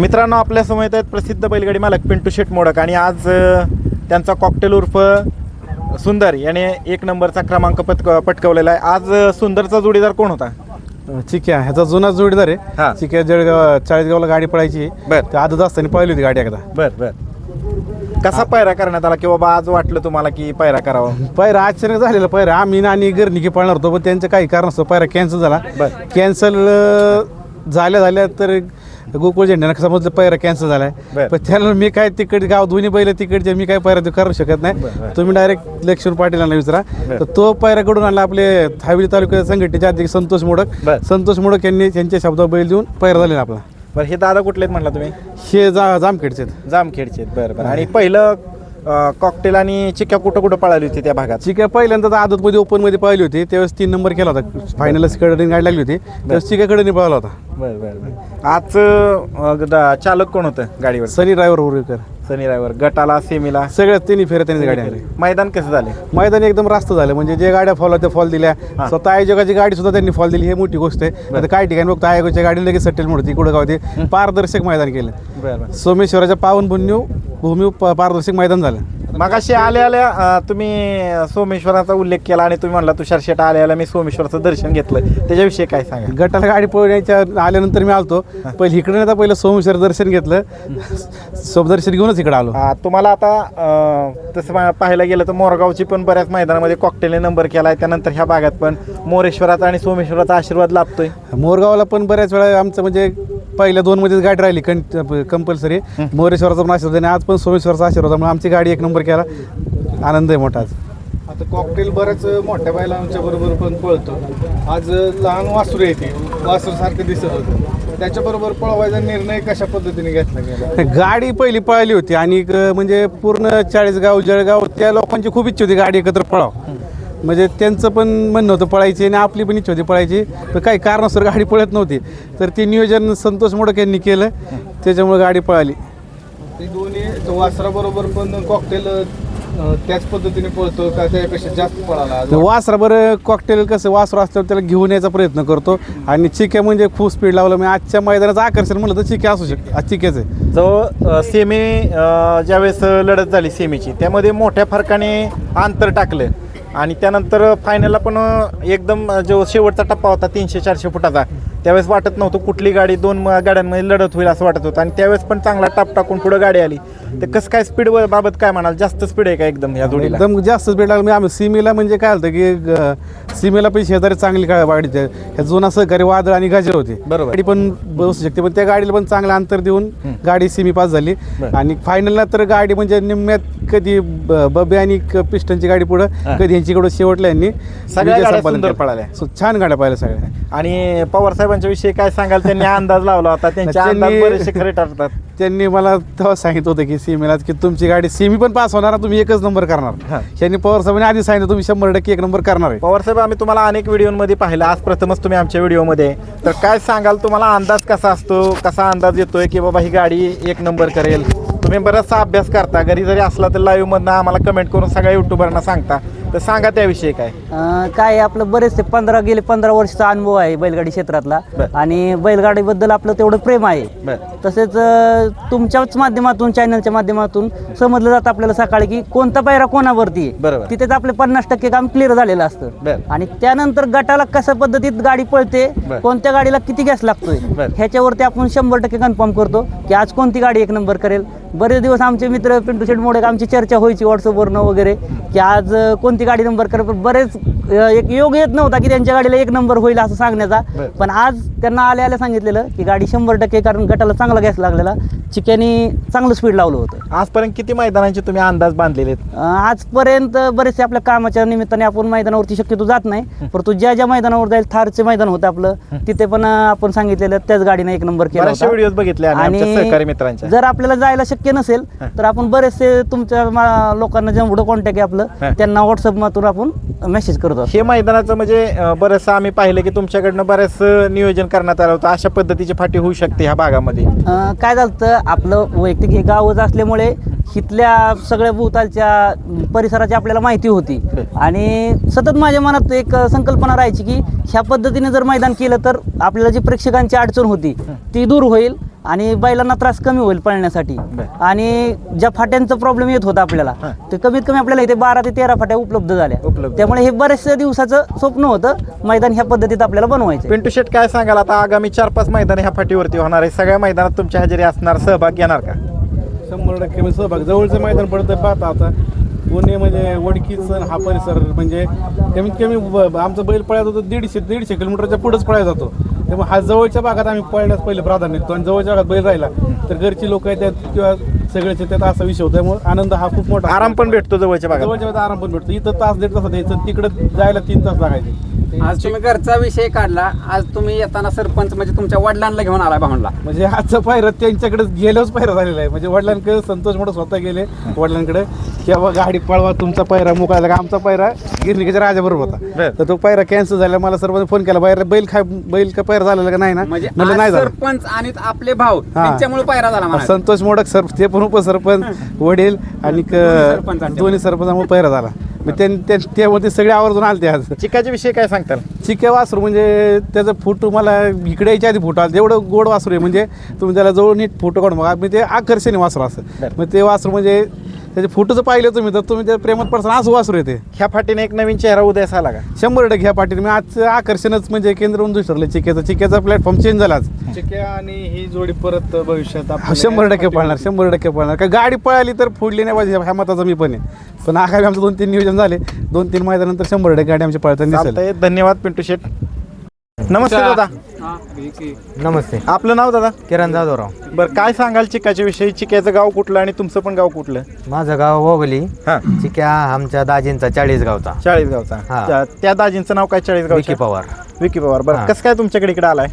मित्रांनो आपल्यासमोर आहेत प्रसिद्ध बैलगाडी मालक पिंटू शेट मोडक आणि आज त्यांचा कॉकटेल उर्फ सुंदर याने एक नंबरचा क्रमांक पटक पटकवलेला आहे. आज सुंदरचा जोडीदार कोण होता? चिक्या ह्याचा जुना जोडीदार हा. आहे चिक्या जळगाव चाळीसगावला गाडी पळायची बर. ते आदत असताना पळली होती गाडी एकदा. बर बर. कसा पायरा करण्यात आला की बाबा आज वाटलं तुम्हाला की पायरा करावा? पैरा अचानक झालेला पैरा आम्ही ना आणि गर्निकी पळणार होतो पण त्यांचं काही कारण असतं पैरा कॅन्सल झाला. बर. कॅन्सल झाल्या झाल्या तर गोकुळ झेंड्यानं समजलं पैरा कॅन्सल बर. झालाय पण त्याला मी काय तिकड गाव दोन्ही बैल तिकडचे मी काय पैरा ते करू शकत. नाही तुम्ही डायरेक्ट लक्ष्मण पाटीलांना विचारा बर. तर तो पैराकडून आणला आपले हवेली तालुक्यात संघटनेचे अध्यक्ष संतोष मोडक बर. संतोष मोडक यांनी त्यांच्या शब्दावर बैल देऊन पैरा झालेला आपला बरं हे दादा कुठले आहेत म्हणला तुम्ही हे जा जामखेडचे आहेत. जामखेडचे आहेत बरं बरं आणि पहिलं कॉकटेल आणि चिक्या कुठं कुठं पळाली होती त्या भागात? चिक्या पहिल्यांदा आदतमध्ये ओपनमध्ये पळली होती. त्यावेळेस तीन नंबर केला होता. फायनलकडे गाडी लागली होती. त्यावेळेस चिक्याकडे पळाला होता. बरं बरं बरं. आज चालक कोण होतं गाडीवर? सनी ड्रायव्हर उरेकर सनी ड्रायव्हर गटाला सेमीला. सगळ्यात तिन्ही फेऱ्या त्यांनी गाडी आणली. मैदान कसं झाले? मैदान एकदम रास्त झालं. म्हणजे जे गाड्या फॉल त्या फॉल दिल्या. स्वतः आयोजकाची गाडी सुद्धा त्यांनी फॉल दिली. हे मोठी गोष्ट आहे. आता काही ठिकाणी बघतो आयोगाच्या गाडी लगेच सटेल म्हणते कुठं गाव ते पारदर्शक मैदान केलं. सोमेश्वराच्या पावन भूमी पारदर्शक मैदान झालं. मगाशी आल्या आल्या अ, तुम्ही सोमेश्वराचा उल्लेख केला आणि तुम्ही म्हणला तुषार शेट आल्या आल्या मी सोमेश्वराचं दर्शन घेतलं. त्याच्याविषयी काय सांगा? गटाला गाडी पळण्याच्या आल्यानंतर मी आलतो. पहिले इकडे नाही आता पहिलं सोमेश्वर दर्शन घेतलं. सोमदर्शन घेऊनच इकडे आलो. तुम्हाला आता अ, तसं पा- पाहायला गेलं तर मोरगावची पण बऱ्याच मैदानामध्ये कॉकटेलने नंबर केला आहे त्यानंतर ह्या भागात पण मोरेश्वराचा आणि सोमेश्वराचा आशीर्वाद लाभतोय. मोरगावला पण बऱ्याच वेळा आमचं म्हणजे पहिल्या दोन मध्येच गाडी राहिली कं कंपल्सरी. मोरेश्वराचा पण आशीर्वाद आणि आज पण सोमेश्वराचा आशीर्वाद त्यामुळे आमची गाडी एक नंबर केला. आनंद आहे मोठा आज आता कॉकटेल बऱ्याच मोठ्या बैला आमच्या बरोबर पण पळतो. आज लहान वासरू येते वासरू सारखं दिसत होतं. त्याच्याबरोबर पळवायचा निर्णय कशा पद्धतीने घेतला गेला? गाडी पहिली पळाली होती आणि म्हणजे पूर्ण चाळीसगाव जळगाव त्या लोकांची खूप इच्छा होती गाडी एकत्र पळाव. म्हणजे त्यांचं पण म्हणणं होतं पळायची आणि आपली पण इच्छा होती पळायची. तर काही कारणास्तव गाडी पळत नव्हती. तर ते नियोजन संतोष मोडक यांनी केलं. त्याच्यामुळे गाडी पळाली. ते दोन्ही तो वासराबरोबर पण कॉकटेल त्याच पद्धतीने पळतो का त्यापेक्षा जास्त पळाला? वासराबर कॉकटेल कसं वासरू असल्यावर त्याला घेऊन यायचा प्रयत्न करतो आणि चिक्या म्हणजे खूप स्पीड लावलं मी आजच्या मैदानाचं आकर्षण म्हणलं तर चिक्या असू शकते आज चिक्याचं. जो सेमी ज्यावेळेस लढत झाली सेमीची त्यामध्ये मोठ्या फरकाने अंतर टाकलं आणि त्यानंतर फायनलला पण एकदम जो शेवटचा टप्पा होता तीनशे चारशे फुटाचा त्यावेळेस वाटत नव्हतं कुठली गाडी दोन गाड्यांमध्ये लढत होईल असं वाटत होतं आणि त्यावेळेस पण चांगला टाप टाकून पुढे गाडी आली तर कसं काय स्पीड बाबत काय म्हणाल जास्त स्पीड आहे का एकदम या जोडीला एकदम जास्त स्पीड लागलं म्हणजे आम्ही सीमेला म्हणजे काय होतं की ग- सीमेला पण शेजारी चांगली काय गाडीचे ह्या जुना सहकारी वादळ आणि गाजर होते बरोबर. गाडी पण बसू शकते पण त्या गाडीला पण चांगलं अंतर देऊन गाडी सीमी पास झाली बरं. आणि फायनलला तर गाडी म्हणजे निम्म्यात कधी ब- बबे आणि क- पिस्टनची गाडी पुढं. कधी यांच्याकडे शेवटला यांनी सगळ्या विजय गाड्या संपादन सुंदर केलं. पळाल्या. सो छान गाड्या पाहिल्या सगळ्या आणि पवार साहेबांच्या विषयी काय सांगाल? त्यांनी अंदाज लावला होता. त्यांचे अंदाज त्यांनी- बरेचसे खरे ठरतात. त्यांनी मला तेव्हा सांगितलं होतं की सीमेला की तुमची गाडी सेमी पण पास होणार तुम्ही एकच नंबर करणार. त्यांनी पवार साहेबांनी आधी सांगितलं तुम्ही शंभर टक्के एक नंबर करणार आहे. पवार साहेब आम्ही तुम्हाला अनेक व्हिडिओमध्ये पाहिलं. आज प्रथमच तुम्ही आमच्या व्हिडिओमध्ये. तर काय सांगाल? तुम्हाला अंदाज कसा असतो? कसा अंदाज येतोय की बाबा ही गाडी एक नंबर करेल? तुम्ही बराचसा अभ्यास करता. घरी जरी असला तर लाईव्ह मधनं आम्हाला कमेंट करून सगळ्या युट्यूबरना सांगता. तर सांगा त्याविषयी काय अं, काय आहे, आपलं बरेचसे पंधरा गेले पंधरा वर्षाचा अनुभव आहे बैलगाडी क्षेत्रातला बर. आणि बैलगाडीबद्दल आपलं तेवढं प्रेम आहे बरं तसेच अं, तुमच्याच माध्यमातून चॅनलच्या माध्यमातून समजलं जातं आपल्याला सकाळी की कोणता पायरा कोणावरती आहे. बरोबर. तिथेच आपले पन्नास टक्के काम क्लिअर झालेलं असतं. आणि त्यानंतर गटाला कशा पद्धतीत गाडी पळते बर. कोणत्या गाडीला किती गॅस लागतोय बर. ह्याच्यावरती आपण शंभर टक्के कन्फर्म करतो की आज कोणती गाडी एक नंबर करेल बरेच दिवस आमचे मित्र पिंटू शेट मोडक आमची चर्चा व्हायची व्हॉट्सअपवरनं वगैरे की आज कोणती गाडी नंबर कर पण बरेच एक योग येत नव्हता की त्यांच्या गाडीला एक नंबर होईल असं सांगण्याचा. पण आज त्यांना आल्या आल्या सांगितलेलं की गाडी शंभर टक्के कारण गटाला चांगला गॅस लागलेला. चिक्यानी चांगलं स्पीड लावलं होतं. आजपर्यंत किती मैदानांचे तुम्ही अंदाज बांधलेले आहेत? अं, आजपर्यंत बरेचसे आपल्या कामाच्या निमित्ताने आपण मैदानावरती शक्यतो जात नाही. परंतु ज्या ज्या मैदानावर जाईल थारचे मैदान होतं आपलं. तिथे पण अं, आपण सांगितलेलं त्याच गाडीने एक नंबर केला बऱ्याचशा होता. व्हिडिओज बघितले आम्ही आमच्या सहकारी मित्रांच्या. जर आपल्याला जायला शक्य नसेल तर आपण बरेचसे तुमच्या मा- लोकांना जेवढं कॉन्टॅक्ट आहे आपलं. त्यांना व्हॉट्सअप मातून आपण मेसेज करतो हे मैदानाचं म्हणजे अं, बरंचसं आम्ही पाहिलं की तुमच्याकडनं बऱ्याच नियोजन करण्यात आलं होतं. अशा पद्धतीची फाटी होऊ शकते ह्या भागामध्ये. अं, काय झालं आपलं वैयक्तिक हे गावच असल्यामुळे इथल्या सगळ्या भूतालच्या परिसराची आपल्याला माहिती होती. आणि सतत माझ्या मनात एक संकल्पना राहायची की ह्या पद्धतीने जर मैदान केलं तर आपल्याला जी प्रेक्षकांची अडचण होती ती दूर होईल. आणि बैलांना त्रास कमी होईल पळण्यासाठी. आणि ज्या फाट्यांचा प्रॉब्लेम येत होता आपल्याला. ते कमीत कमी आपल्याला इथे बारा ते तेरा फाट्या उपलब्ध झाल्या. उपलब्ध. त्यामुळे हे बरेचशा दिवसाचं स्वप्न होतं मैदान ह्या पद्धतीत आपल्याला बनवायचं. पिंटू शेट काय सांगाल? आता आगामी चार पाच मैदान ह्या फाटीवरती होणार आहे. सगळ्या मैदानात तुमच्या हजेरी असणार सहभाग घेणार का? शंभर टक्के सहभाग. जवळचं मैदान पडतं पाहता आता. पुणे म्हणजे वडकीच हा परिसर म्हणजे कमीत कमी ब- आमचं बैल पळायला होतं दीडशे दीडशे किलोमीटरच्या पुढेच पळायला जातो. त्यामुळे हा जवळच्या भागात आम्ही पळण्यास पहिले प्राधान्य देतो आणि जवळच्या भागात बैल राहिला तर घरची लोक येतात किंवा सगळेच येतात असा विषय होता. त्यामुळे आनंद हा खूप मोठा आराम पण भेटतो जवळच्या भागात. जवळच्या भागात आराम पण भेटतो. इथं तास दीड तासात यायचं तिकडं जायला तीन तास लागायचे. आज तुम्ही घरचा विषय काढला. आज तुम्ही येताना सरपंच म्हणजे तुमच्या वडिलांना घेऊन आलाय भावनला म्हणजे आजचा पायरा त्यांच्याकडे गेल्याच पायरा झालेला आहे. म्हणजे वडिलांकडे संतोष मोठं स्वतः गेले वडिलांकडे. की बाबा गाडी पळवा तुमचा पायरा मोकळा का? आमचा पायरा गिरणीच्या राजाबरोबर बरं. होता तर तो पायरा कॅन्सल झाला. मला सर्वांनी फोन केला बाहेर बैल खाय बैल का पायरा झालेला का? नाही ना. म्हणजे म्हणलं नाही झाला. सरपंच आणि आपले भाऊ हा. त्यांच्यामुळे पायरा झाला संतोष मोडक सर ते पण उपसरपंच वडील आणि क-. दोन्ही सरपंचामुळे पायरा झाला. मग त्या- त्यामध्ये सगळे आवर्जून आले ते आज. चिकाच्या विषयी काय सांगताल? चिके वासरू म्हणजे त्याचा फोटो मला इकडे यायच्या आधी फोटो आला तेवढं गोड वासरू आहे. म्हणजे तुम्ही त्याला जवळ नीट फोटो काढून बघा मी ते आकर्षण आहे वासरू असं. मग ते वासरू म्हणजे त्याचे फोटोचं पाहिलं तुम्ही तर तुम्ही त्या प्रेमात पडसान असं वासरू येते. ह्या फाटीने एक नवीन चेहरा उदयास आला का? शंभर टक्के ह्या पाटील मी आजचं आकर्षणच म्हणजे केंद्र म्हणून ठरलं चिकेचं चिकेचा प्लॅटफॉर्म चेंज झाला आज. चिक्या आणि ही जोडी परत भविष्यात शंभर टक्के पळणार शंभर टक्के पळणार का गाडी पळाली तर फोडली नाही पाहिजे ह्या मताचा मी पण आहे. पण आगामी आमचं दोन तीन नियोजन झाले. दोन तीन मैदानानंतर शंभर टक्के गाडी आमची पळताना दिसेल. चालतंय. धन्यवाद पिंटू शेट नमस्ते दादा. नमस्ते. आपलं नाव दादा? किरण जाधवराव. बरं काय सांगाल चिकाच्या विषयी चिक्याचं गाव कुठलं आणि तुमचं पण गाव कुठलं? माझं गाव ओगली हा. चिक्या आमच्या दाजींचा चाळीस गावचा चाळीसगावचा. हा. त्या- त्या दाजींचं नाव काय चाळीसगाव विकी पवार. विकी पवार. बरं हा. कसं काय तुमच्याकडे इकडे आलाय?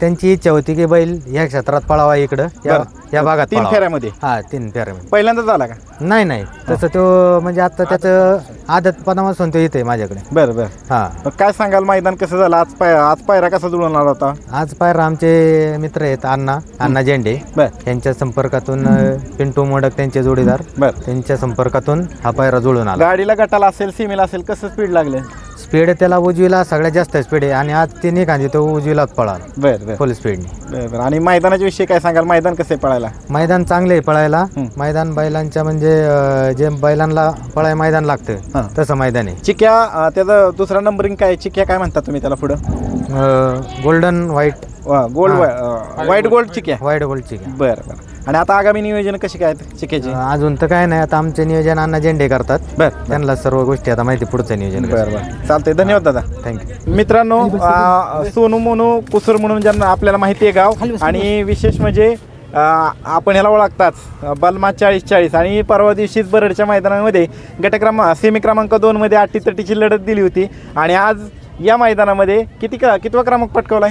त्यांची इच्छा होती की बैल या क्षेत्रात पळावा इकडं. या बरं. या भागात तीन पळावा. फेऱ्यामध्ये? हा तीन फेऱ्यामध्ये. पहिल्यांदाच आला का? नाही नाही. तसं तो म्हणजे आता त्याचं आदत पदापासून तो येते माझ्याकडे. बरं बरं. हा. मग काय सांगाल मैदान कसं झालं? आज पाय आज पायरा कसा जुळून आला होता? आज पायरा आमचे मित्र आहेत अण्णा अण्णा झेंडे बरं. यांच्या संपर्कातून अं, पिंटू मोडक त्यांचे जोडीदार. बरं. त्यांच्या संपर्कातून हा पायरा जुळून आला. गाडीला गटाला असेल सीमेला असेल कसं स्पीड लागले? स्पीड त्याला उजवीला सगळ्यात जास्त स्पीड आहे आणि आज तिन्ही खांदी तो उजवीलाच पळाला. बरं बरं. फुल स्पीडने बरं बरं. आणि मैदानाच्या विषयी काय सांगाल? मैदान कसं आहे पळायला? मैदान चांगले आहे पळायला. मैदान बैलांच्या म्हणजे अं, जे बैलांना पळाय मैदान हां. लागतं तसं मैदान आहे. चिक्या अं, त्याचा दुसरा नंबरिंग काय? चिक्या काय म्हणता तुम्ही त्याला पुढं? Golden white gold white gold चिक्या. व्हाईट गोल्डची बरं बरं. आणि आता आगामी नियोजन कशी काय आहेत अजून तर काय नाही. आता आमचे नियोजन अण्णा झेंडे करतात. बरं त्यांना सर्व गोष्टी आता माहिती पुढचं नियोजन बरं बरं. चालतंय. धन्यवाद दादा. थँक्यू मित्रांनो सोनू मोनू कुसूर म्हणून ज्यांना आपल्याला माहिती आहे गाव. आणि विशेष म्हणजे आपण ह्याला ओळखताच बलमा चाळीस चाळीस. आणि परवा दिवशीच बरडच्या मैदानामध्ये गट क्रमांक सेमी क्रमांक दोनमध्ये अटी तटीची लढत दिली होती. आणि आज या मैदानामध्ये किती का कितवा क्रमांक पटकवलाय?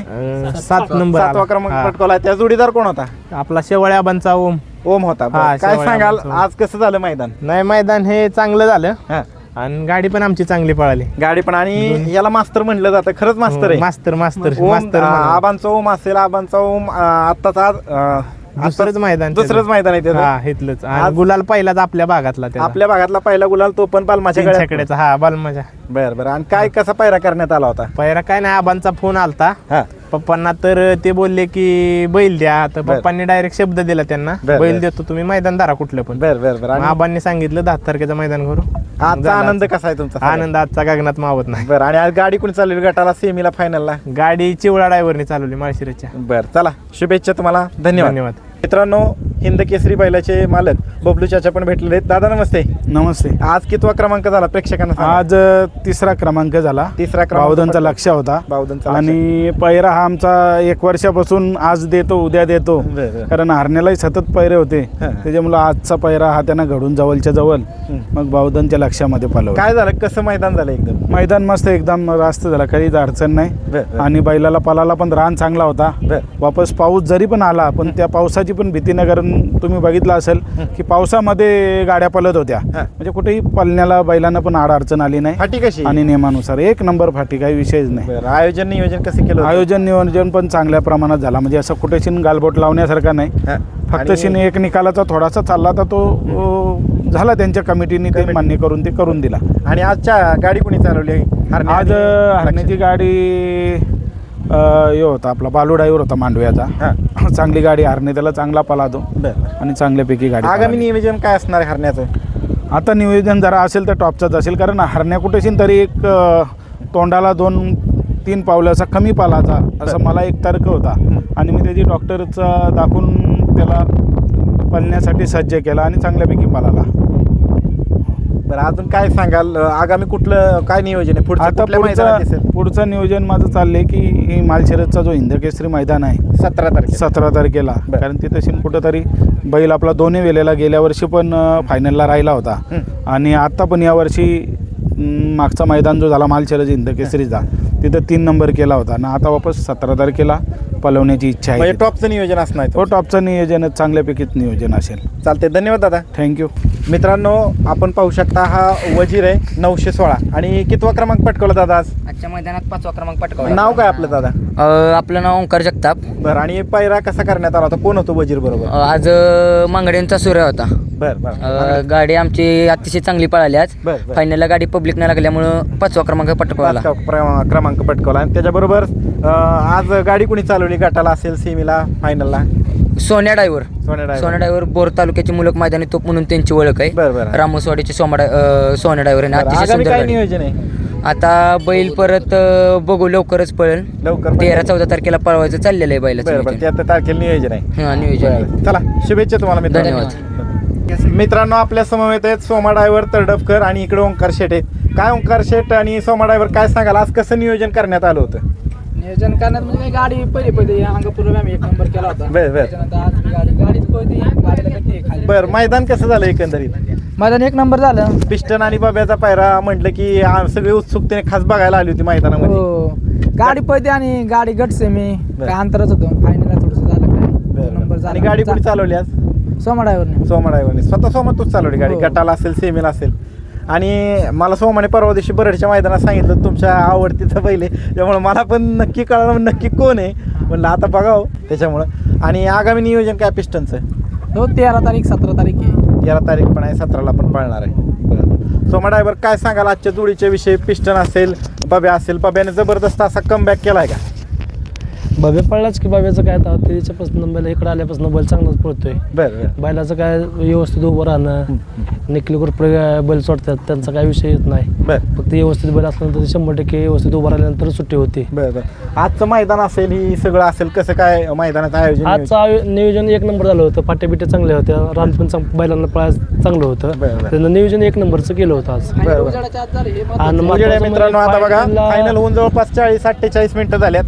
सात नंबर सातवा क्रमांक पटकवलाय. त्या जोडीदार कोण होता? आपला शेवळ्या बांचा ओम. ओम होता. बरं. हा, काय सांगाल. आज कसं झालं मैदान? नाही मैदान हे चांगलं झालं. हा. आणि गाडी पण आमची चांगली पळाली. गाडी पण आणि याला मास्तर म्हणलं जातं. खरंच मास्तर आहे. मास्तर मास्तर ओम मास्तर. आबांचा ओम असेल आबांचा ओम अं, आत्ताच आज अं, दुसरंच मैदान दुसरंच. मैदान आहे त्याचं. हा इथलंच. आज- आणि गुलाल पहिलाच आपल्या भागातला त्याचा. आपल्या भागातला पहिला गुलाल तो पण पालमाच्या गळ्यात. तीनशेकड्याचा हा बालमजा बर बर. आणि काय कसा पायरा करण्यात आला होता? पहिला काय नाही आबांचा फोन आलता. हा. पप्पांना तर ते बोलले की बैल द्या. तर. पप्पांनी डायरेक्ट शब्द दिला त्यांना. बर, बैल बर. देतो तुम्ही मैदान दारा कुठलं पण. बर बर बर. मग आणि आबांनी सांगितलं दहा तारखेचं मैदान करू. आजचा आनंद. कसा आहे तुमचा? आनंद आजचा गगनात मावत नाही. बर आणि आज गाडी कोणी चालवली गटाला सेमीला फायनलला गाडी चिवळा ड्रायव्हरने चालवली माळशिरसच्या. बर चला. शुभेच्छा तुम्हाला. धन्यवाद. धन्यवाद. मित्रांनो हिंद केसरी बैलाचे मालक बबलू चाचा पण भेटलेले आहेत. दादा नमस्ते. नमस्ते. आज कितवा क्रमांक झाला? प्रेक्षकांना सांगा. आज अ, तिसरा क्रमांक झाला. तिसरा क्रमांक बावधनचा. लक्ष होता. बावधनचा लक्ष. आणि पैरा हा आमचा एक वर्षापासून आज देतो उद्या देतो. बरं, बरं. कारण हरण्यालाही सतत पैरे होते. हां. त्याच्यामुळे आजचा पैरा हा त्यांना घडून जवळच्या जवळ. मग बावधनच्या लक्षामध्ये पालव काय झालं? कसं मैदान झालं एकदम? मैदान मस्त एकदम रास्त झाला. काहीच अडचण नाही. बरं. आणि बैलाला पलाला पण रान चांगला होता. बरं. वापस पाऊस जरी पण आला पण त्या पावसाची पण भीती कारण तुम्ही बघितलं असेल की पावसामध्ये गाड्या पलत होत्या. म्हणजे कुठेही पलण्याला बैलांना पण आड अडचण आली नाही. फाटी कशी? आणि नियमानुसार एक नंबर फाटी काही विषयच नाही. बरं आयोजन नियोजन कसं केलं होतं? आयोजन नियोजन पण चांगल्या प्रमाणात झाला. म्हणजे असं कुठे शिन गालबोट लावण्यासारखा नाही. हा. फक्त आणि- शिन एक निकालाचा थोडासा चालला तर तो अ, झाला त्यांच्या कमिटीने ते मान्य करून ते करून दिला. आणि आजच्या गाडी कोणी चालवली? हरण्या आज आणि अ, हरण्याची गाडी हे होता आपला बालू ड्रायव्हर होता मांडव्याचा. हां. चांगली गाडी हरणे त्याला चांगला पलातो बरं. आणि चांगल्यापैकी गाडी आगामी पळाली. नियोजन काय असणार आहे हरण्याचं? आता नियोजन जरा असेल तर टॉपचाच असेल कारण हरण्या कुठेशीन तरी एक अ, तोंडाला दोन तीन पावलाचा कमी पालाचा असं मला एक तर्क होता. आणि मी त्याची डॉक्टरचा दाखवून त्याला पळण्यासाठी सज्ज केला आणि चांगल्यापैकी पळाला. बरं अजून काय सांगाल? अं, आगामी कुठलं काय नियोजन आहे? पुढचं आता कुठल्या मैदानात दिसेल? पुढचं पुढचं नियोजन माझं चाललंय की ही मालशरदचा जो हिंदकेसरी मैदान आहे सतरा तारखेला. सतरा तारखेला. बरं. कारण तिथं शिन कुठंतरी बैल आपला दोन्ही वेळेला गेल्या वर्षी पण अ, फायनलला राहिला होता. हं. आणि आता पण यावर्षी अं, मागचा मैदान जो झाला मालशरद हिंदकेसरीचा तिथं तीन नंबर केला होता आणि आता वापस सतरा तारखेला पलवण्याची इच्छा म्हणजे आहे टॉपचं नियोजन असणार आहे हो. टॉपचं नियोजन नियोजन नियोजन असेल. चालते धन्यवाद दादा. थँक्यू मित्रांनो आपण पाहू शकता हा वजीर आहे नऊशे सोळा. आणि कितवा क्रमांक पटकवला दादा आज? आजच्या मैदानात पाचवा क्रमांक पटकावला. नाव काय आपलं दादा? अ, आपलं नाव ओंकार जगताप. बरं आणि पायरा कसा करण्यात आला होता? कोण होतो वजीर बरोबर? अ, आज अ, मांगड्यांचा सूर्य होता. बरं गाडी आमची अतिशय चांगली पळाली आज. बरं, बरं. फायनलला गाडी पब्लिक नाही लागल्यामुळं पाचवा क्रमांक पटकावला. पाच क्र- क्रमांक पटकवला. आणि त्याच्याबरोबर अं, आज गाडी कुणी चालवली? गटाला असेल सेमीला फायनलला सोन्या डायव्हर. सोन्या driver. सोन्या डायव्हर बोर तालुक्याची मुलक मैदानी तोप म्हणून त्यांची ओळख बरं, बरं. आहे रामोसवाडीची सोमा डाय- अ, सोन्या डायव्हर आहे बरं, अतिशय आगामी सुंदर काय गाडी. नियोजन आहे? आता बैल परत अ, बघू लवकरच पळेल. लवकर तेरा चौदा तारखेला पळवायचं चाललेलं आहे बैलाचं बरं बरं. नियोजन. त्या तारखेला नियोजन आहे. हा, नियोजन आहे. बरं. चला शुभेच्छा तुम्हाला मित्रांनो. मित्रांनो आपल्या समवेत आहेत सोमा ड्रायव्हर तर्डफकर आणि इकडे ओंकार शेट. काय ओंकार शेट आणि सोमा ड्रायव्हर काय सांगाल? आज कसं नियोजन करण्यात आलं होतं? नियोजन करण्यात म्हणजे गाडी पहिली पहिली अंगापूर्वी आम्ही एक नंबर केला होता. बर, बर. त्याच्यानंतर आज ती गाडी गाडीच पळती गाडीला गती आहे खाली. बरं मैदान कसं झालं एकंदरीत? मैदान एक नंबर झालं. पिस्टन आणि बाब्याचा पायरा म्हटलं की आ- सगळी उत्सुकतेने खास बघायला आली होती मैदानामध्ये. हो. गाडी पळते आणि गाडी गट सेमी. काय अंतरच होतो फायनलला थोडस झालं काय. बरं, दोन नंबर बरं. झाला. आणि गाडी कुठे चालवली आज? सोमा ड्रायव्हरने सोमा ड्रायव्हरने स्वतः सोमा तूच चालवली गाडी. हो. गटाला असेल सेमीला असेल. आणि मला सोमाने परवा दिवशी बरडच्या मैदानात सांगितलं तुमच्या आवडतीचं पहिले त्यामुळे मला पण नक्की कळलं नक्की कोण आहे. म्हणलं आता बघावं. त्याच्यामुळं. आणि आगामी नियोजन काय पिस्टनचं? हो तेरा तारीख सतरा तारीख आहे. तेरा तारीख पण आहे सतराला पण पळणार आहे. सोमा ड्रायव्हर काय सांगाल? आजच्या जोडीच्या विषयी पिस्टन असेल बब्या असेल बब्याने जबरदस्त असा कमबॅक केला आहे का? बाब्या पडलाच की बाब्याचं काय आता त्याच्यापासून बैल इकडे आल्यापासून बैल चांगलाच पळतोय. बरं बरं. बैलाचं काय व्यवस्थित उभं राहणं निकली कुरपडे बैल सोडतात त्यांचा काय विषय येत नाही. बरं. फक्त व्यवस्थित बैल असल्यानंतर ते शंभर टक्के व्यवस्थित उभं राहिल्यानंतर सुट्टी होते. बरं बरं. आजचं मैदान असेल ही सगळं असेल कसं काय मैदानाचं आयोजन आजचं आयो- नियोजन एक नंबर झालं होतं. फाटे बिटे चांगले होते रान पण चांग- बैलांना पळायला चांगलं होतं. बरं, बरं. त्यांना नियोजन एक नंबरचं केलं होतं आज. बरं, बरं. महत्त्वाचं. आणि महत्त्वाचं मित्रांनो आता म्हणजे बघा फायनल होऊन जवळपास चाळीस अठ्ठेचाळीस मिनिटं झाल्यात.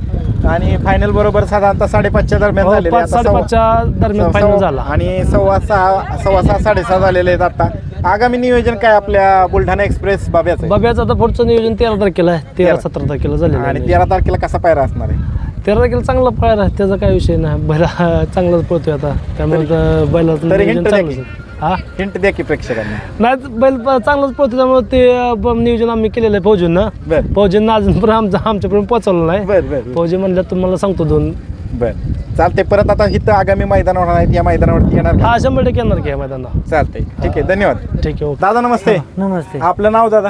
आणि फायनल बरोबर साधारणतः साडेपाचच्या दरम्यान हो, झालेले पाच आता सव्वा- साडेपाचच्या दरम्यान सव्वा- final झाला. आणि सव्वा सहा सव्वा सहा साडेसहा झालेले आहेत आता आगामी नियोजन काय आपल्या बुलढाणा एक्सप्रेस बाब्याचं आहे? बाब्याचं आता पुढचं नियोजन तेरा तारखेला आहे तेरा तेरा. सतरा तारखेला झालेलं आणि. तेरा तारखेला कसा पायरा असणार आहे तेरा तारखेला चांगला पळायला त्याचा काय विषय नाही बैला चांगलाच पळतोय आता त्यामुळे तर बैलाचं तरी नियोजन चांगलंच. आहे. हा? हिंट द्या की प्रेक्षकांना. नाही बैल प- चांगलाच पळतो त्यामुळे ते अं, ब- नियोजन आम्ही केलेलं आहे फौजींना. बर. फौजींना अजून पण आमचं आमच्यापर्यंत पोहोचवलं नाही. बर बर फौजी म्हणलं तुम्हाला सांगतो दोन. बर. चालते परत आता इथं आगामी मैदान होणार आहेत या मैदानावरती येणार का? हा शंभर टक्के येणार की या मैदानाला चालतंय. ठीक आहे धन्यवाद. ठीक आहे ओके. दादा नमस्ते. नमस्ते. आपलं नाव दादा?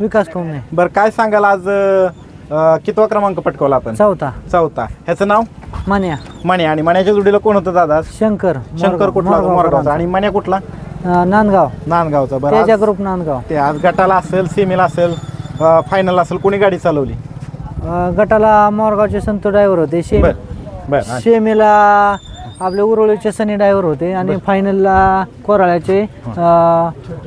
विकास कोमने बरं काय सांगाल आज अं, कितवा क्रमांक पटकवला आपण? चौथा. चौथा. ह्याचं नाव? मान्या. मणे आणि मण्याच्या जोडीला कोण होतं दादा? शंकर. शंकर कुठला? मोरगावचा. आणि मण्या कुठला? अं, नांदगाव. नांदगावचा. बरं तेजा आज ग्रुप नांदगाव. ते आज गटाला असेल सेमीला असेल फायनल असेल कोणी गाडी चालवली? अं, गटाला मोरगावचे संतो ड्रायव्हर होते. शे बर बर आणि- शेमेला आपले उरोळीचे सनी ड्रायव्हर होते आणि फायनलला कोराळ्याचे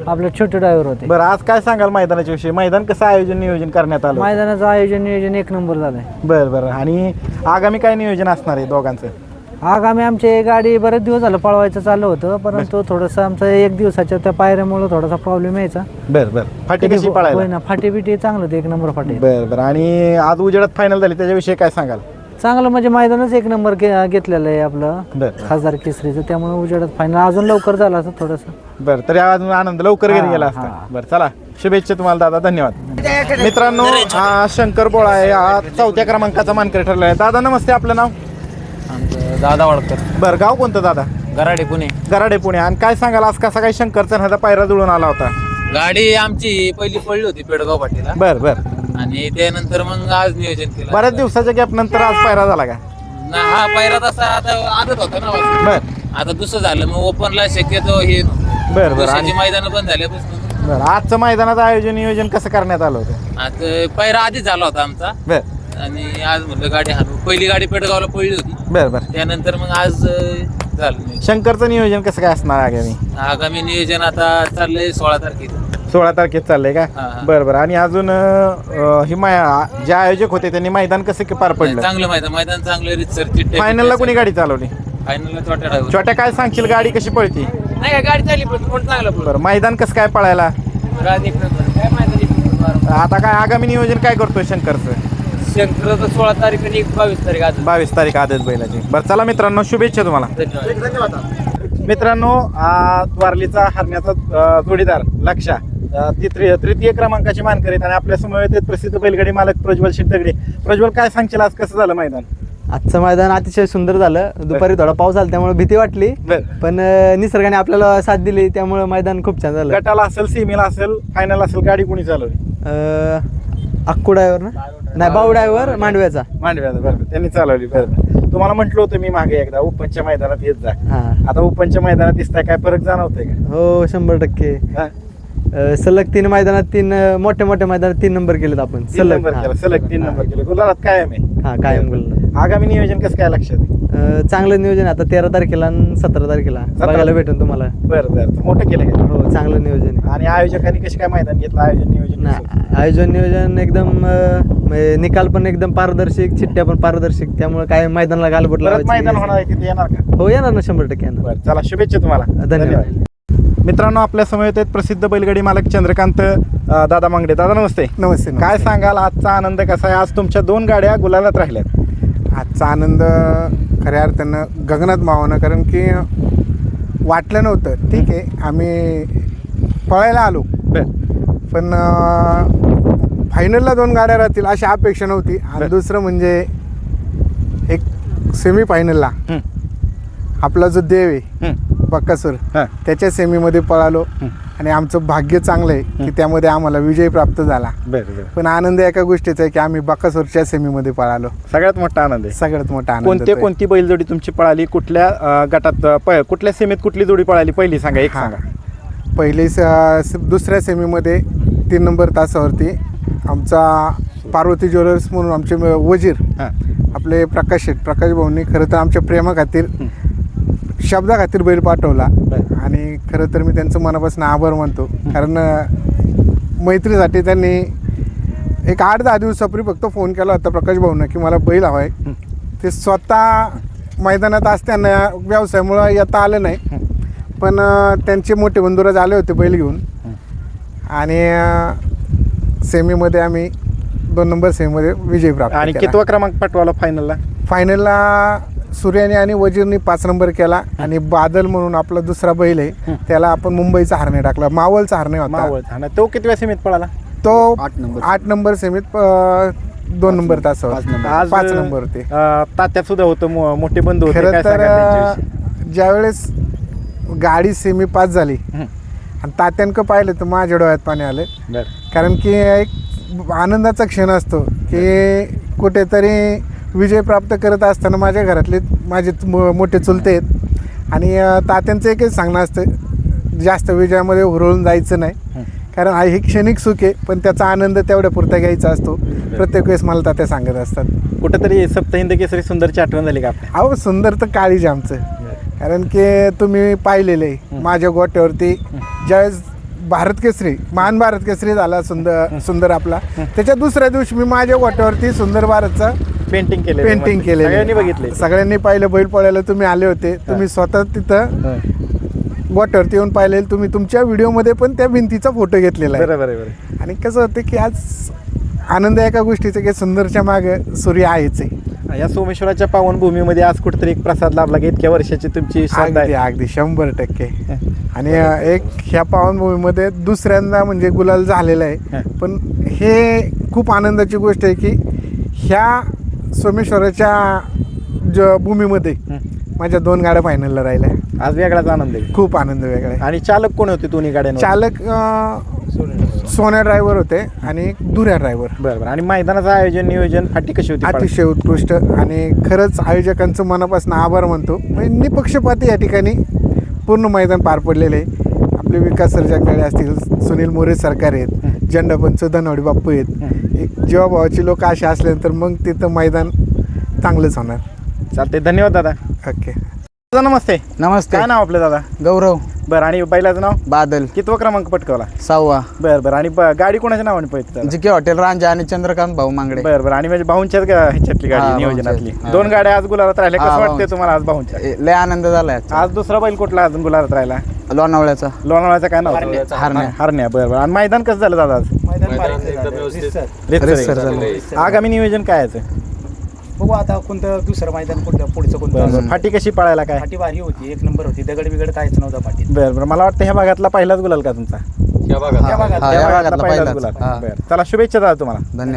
आपले छोटे ड्रायव्हर होते. बरं आज काय सांगाल मैदानाच्या विषयी? मैदान कसं आयोजन नियोजन करण्यात आलं? मैदानाचं आयोजन नियोजन एक नंबर झालंय. बरं बरं. आणि आगामी काय नियोजन असणार आहे दोघांचं? आगामी आमची गाडी बरेच दिवस झालं पळवायचं चालू होतं परंतु थोडंसं आमचं एक दिवसाच्या त्या पायऱ्यामुळे थोडासा प्रॉब्लेम यायचा. बरं बरं. फाटी कशी होय पळायला? ना फाटी बिटी चांगलं होतं एक नंबर फाटी. बरं बरं. आणि आज उजेडात फायनल झाली त्याच्याविषयी काय सांगाल? चांगलं म्हणजे मैदानच एक नंबर घे- घेतलेलं आहे आपलं. बरं. खासदार केसरीचं. त्यामुळे उजेडात फायनल अजून लवकर झालं असं थोडंसं. बरं तरी अजून आनंद लवकर घरी हा, गेला. असता. बरं चला. शुभेच्छा तुम्हाला दादा. धन्यवाद. मित्रांनो हा शंकर बोळा आहे. हा चौथ्या क्रमांकाचा मानकरी ठरला आहे. दादा नमस्ते. आपलं नाव? दादा वाडकर बरं गाव कोणतं दादा? गराडे पुणे. गराडे पुणे. आणि काय सांगाल आज कसा काही शंकरचा पायरा जुळून आला होता? गाडी आमची पहिली पडली होती पेडगाव पाटीला. बरं बरं. आणि त्यानंतर मग आज नियोजन केलं. बऱ्याच दिवसाच्या गॅप नंतर आज पायरा झाला का? ना हा पायरा तसा आता आदत होता ना वासरू. बर. आता दुसरं झालं मग ओपनला शक्यतो हे बर बर. आणि दुसऱ्याची मैदान बंद झाल्यापासून. बरं आजचं मैदानाचं आयोजन नियोजन कसं करण्यात आलं होतं? आता पायरा आधीच झाला होता आमचा. बर. आणि आज म्हणलं गाडी हाणू. पहिली गाडी पेडगावला पडली होती. बर बर. त्यानंतर मग आज अं, झालं नियोजन. शंकरचं नियोजन कसं काय असणार आगामी? आगामी नियोजन आता चाललंय सोळा तारखेला सोळा तारखेत चाललंय का? हा, हा. बरं बरं. आणि अजून अं, ही मै जे आयोजक होते त्यांनी मैदान कसं काय पार पडलं? चांगलं मैदान मैदान चांगलं फायनलला कोणी गाडी चालवली? फायनलला छोट्या काय सांगशील गाडी कशी पळती? नाही का गाडी चालली पण कोण चांगलं पडलं बरं मैदान कसं काय पळायला? काय माहिती. आता काय आगामी नियोजन काय करतोय शंकरचं? शंकराचं सोळा तारीख आणि बावीस तारीख आज. बावीस तारीख आदत बैलाची. बरं चला मित्रांनो शुभेच्छा तुम्हाला. धन्यवाद. मित्रांनो वारलीचा हरण्याचा अं, जोडीदार लक्षा. ती तृतीय क्रमांकाची मानकरी आहेत आणि आपल्यासमोर आहेत प्रसिद्ध बैलगाडी मालक प्रज्वल शिंदगडे प्रज्वल काय सांगशील? आज कसं झालं मैदान? आजचं मैदान अतिशय सुंदर झालं. दुपारी थोडा पाऊस आला त्यामुळे भीती वाटली. पण निसर्गाने आपल्याला साथ दिली त्यामुळे मैदान खूप छान झालं. गटाला असेल सीमेला असेल फायनल असेल गाडी कोणी चालवली? अं, अक्कू ड्रायव्हर ना? नाही बाऊ ड्रायव्हर मांडव्याचा. मांडव्याचं बरं. त्यांनी चालवली बरं. तुम्हाला म्हटलं होतं मी मागे एकदा ओपनच्या मैदानात येत जा. आता ओपनच्या मैदानात दिसताय काय फरक जाणवतोय का? हो शंभर टक्के? अं, सलग तीन मैदानात तीन अं, मोठ्या मोठ्या मैदानात तीन नंबर केलेत आपण. तीन सलग. नंबर हा. केला सलग तीन नंबर केले. गुलाबात कायम आहे. हा कायम गुलाल आगामी नियोजन कसं काय लक्षात आहे? अं, चांगलं नियोजन आहे. आता तेरा तारखेला आणि सतरा तारखेला. बघायला भेटून तुम्हाला. बरं बरं. मोठं केलं का? हो चांगलं नियोजन आहे. आणि आयोजकांनी कशी काय मैदान घेतलं? आयोजन नियोजन कसं? आयोजन नियोजन एकदम अं, म्हणजे निकाल पण एकदम पारदर्शक चिठ्ठ्या पण पारदर्शक. त्यामुळे काय मैदानाला गालबोट परत मैदान लावायची होणार आहे तिथे येणार का? हो येणार ना शंभर टक्के येणार. बरं चला शुभेच्छा तुम्हाला. धन्यवाद. मित्रांनो आपल्यासमोर आहेत प्रसिद्ध बैलगाडी मालक चंद्रकांत अं, दादा मांगडे. दादा नमस्ते. नमस्ते काय सांगाल? आजचा आनंद कसा आहे? आज तुमच्या दोन गाड्या गुलालात राहिल्यात. आजचा आनंद खऱ्या अर्थानं गगनात मावणं कारण की वाटलं नव्हतं. ठीक आहे आम्ही पळायला आलो. पण फायनलला दोन गाड्या राहतील अशी अपेक्षा नव्हती. आणि बरं. दुसरं म्हणजे एक सेमी फायनलला हं. आपला जो देव आहे हं. बक्कासूर हां. त्याच्या सेमीमध्ये पळालो. आणि आमचं भाग्य चांगलं आहे की त्यामध्ये आम्हाला विजय प्राप्त झाला. बरं बरं. पण आनंद एका गोष्टीचा आहे की आम्ही बक्कासूरच्या सेमीमध्ये पळालो. सगळ्यात मोठा आनंद आहे. सगळ्यात मोठा आनंद कोणते. कोणती बैलजोडी तुमची पळाली? कुठल्या अं, गटात अं, प- कुठल्या सीमेत कुठली जोडी पळाली? पहिली सांगा एक. सांगा. पहिली स- स- दुसऱ्या सेमीमध्ये तीन नंबर तासावरती आमचा पार्वती ज्वेलर्स म्हणून आमचे म- वजीर हां. आपले प्रकाश शेठ प्रकाश भाऊंनी खरं तर आमच्या प्रेमाखातीर शब्दाखातीर बैल पाठवला. आणि खरं तर मी त्यांचं मनापासून आभार मानतो. कारण मैत्रीसाठी त्यांनी एक आठ दहा दिवसापूर्वी फक्त फोन केला होता प्रकाश भाऊनं की मला बैल हवा आहे ते स्वतः मैदानात असताना व्यवसायामुळं येता आलं नाही. पण त्यांचे मोठे बंधुराज आले होते बैल घेऊन. आणि सेमीमध्ये आम्ही दोन नंबर सेमीमध्ये विजय प्राप्त आणि. कितवा क्रमांक पटवाला फायनलला फायनलला सूर्याने आणि वजीरनी पाच नंबर केला आणि बादल म्हणून आपला दुसरा बैल आहे त्याला आपण मुंबईचा हरणे टाकला. मावळचा हरणे होता. हा. तो कितव्या सीमेत पळाला? तो आठ नंबर. सेमीत अं, दोन नंबर आज पाच नंबर. अं, तात्यात सुद्धा होतं मो- मोठे बंधू होते. खरं काय तर सांगाल त्यांच्याविषयी? अं, ज्यावेळेस गाडी सेमी पास झाली हं. आणि तात्यांक पाहिलं तर माझ्या डोळ्यात पाणी आलं. बरं. कारण की एक आनंदाचा क्षण असतो की कुठेतरी विजय प्राप्त करत असताना माझ्या घरातले माझे मो- मोठे चुलते आहेत. आणि तात्यांचं एकच सांगणं असतं जास्त विजयामध्ये हुरळून जायचं नाही. कारण हा ही क्षणिक सुख आहे पण त्याचा आनंद तेवढ्या पुरता घ्यायचा असतो. प्रत्येक वेळेस मला तात्या सांगत असतात. कुठेतरी सप्तहिंद केसरी सुंदरची आठवण झाली का अहो सुंदर तर काळीज आमचं. कारण की तुम्ही पाहिलेलं आहे माझ्या गोट्यावरती ज्यावेळेस भारत केसरी महान भारत केसरी झाला सुंदर सुंदर आपला त्याच्या दुसऱ्या दिवशी मी माझ्या गोट्यावरती सुंदर भारतचा पेंटिंग केले पेंटिंग केलेलं. सगळ्यांनी. बघितले सगळ्यांनी पाहिलं बैल पळायला तुम्ही आले होते. तुम्ही स्वतः तिथं गोट्यावरती येऊन पाहिले तुम्ही तुमच्या व्हिडिओमध्ये पण त्या भिंतीचा फोटो घेतलेला आहे. बरोबर आहे बरोबर आणि कसं होतं की आज आनंद एका गोष्टीचं की सुंदरच्या मागं सूर्य आहेच आहे. या सोमेश्वराच्या पावनभूमीमध्ये आज कुठेतरी एक प्रसाद लाभला की इतक्या वर्षाची तुमची श्रद्धा अगदी आहे. अगदी शंभर टक्के. आणि एक ह्या पावनभूमीमध्ये दुसऱ्यांदा म्हणजे गुलाल झालेला आहे. पण हे खूप आनंदाची गोष्ट आहे की ह्या सोमेश्वराच्या ज भूमीमध्ये माझ्या दोन गाड्या फायनलला राहिल्या. आज वेगळाच आनंद आहे. खूप आनंद वेगळा आहे. आणि चालक कोण होते दोन्ही गाड्यांवर? चालक अ, सोन्या ड्रायव्हर होते आणि एक दुऱ्या ड्रायव्हर बरं बरं. आणि मैदानाचं आयोजन नियोजन फाटी कशी होती अतिशय उत्कृष्ट आणि खरंच आयोजकांचं मनापासून आभार मानतो. म्हणजे निपक्षपाती या ठिकाणी पूर्ण मैदान पार पडलेले आहे. आपले विकास सर जगदाळे असतील सुनील मोरे सरकार आहेत झेंडापंच धनवडी बाप्पू आहेत. एक जीवाभावाची लोक असे असल्यानंतर मग तिथं मैदान चांगलंच होणार. चालते धन्यवाद दादा. ओके. दादा नमस्ते. नमस्ते. काय नाव आपलं दादा? गौरव. बरं आणि बैलाचं नाव? बादल. कितवा क्रमांक पटकवला? सहावा. बरं बरं आणि ब- गाडी कोणाच्या नावाने पळते जी के हॉटेल रांजा आणि चंद्रकांत भाऊ मांगडे. बरं बरं आणि म्हणजे भाऊंच्याच गा- ह्याच्यातली हा, गाडी नियोजनातली. हा. दोन गाड्या आज गुलाबात राहिल्या. हा, कसं वाटतंय भाऊंच्या. तुम्हाला आज भाऊंच्या? ए, लय आनंद झालाय आज दुसरा बैल कुठला अजून गुलाबात राहिला? लोणावळ्याचा. लोणावळ्याचा काय नाव? हरण्या. हरण्या. बरं बरं. आणि मैदान कसं झालं दादा आज? रितसर रितसर झालं. आगामी नियोजन काय आहे बघू आता कोणतं दुसरं मैदान कुठलं पुढचं बरं कोणतं बरं फाटी कशी पळायला काय? फाटी भारी होती. एक नंबर होती. दगड बिगड काहीच नव्हता फाटीत. बरं बरं. मला वाटतं ह्या भागातला पहिलाच गुलाल का तुमचा? या भागात या भागातला पहिलाच. गुलाल. हा. बरं. चला शुभेच्छा दादा तुम्हाला. धन्यवाद.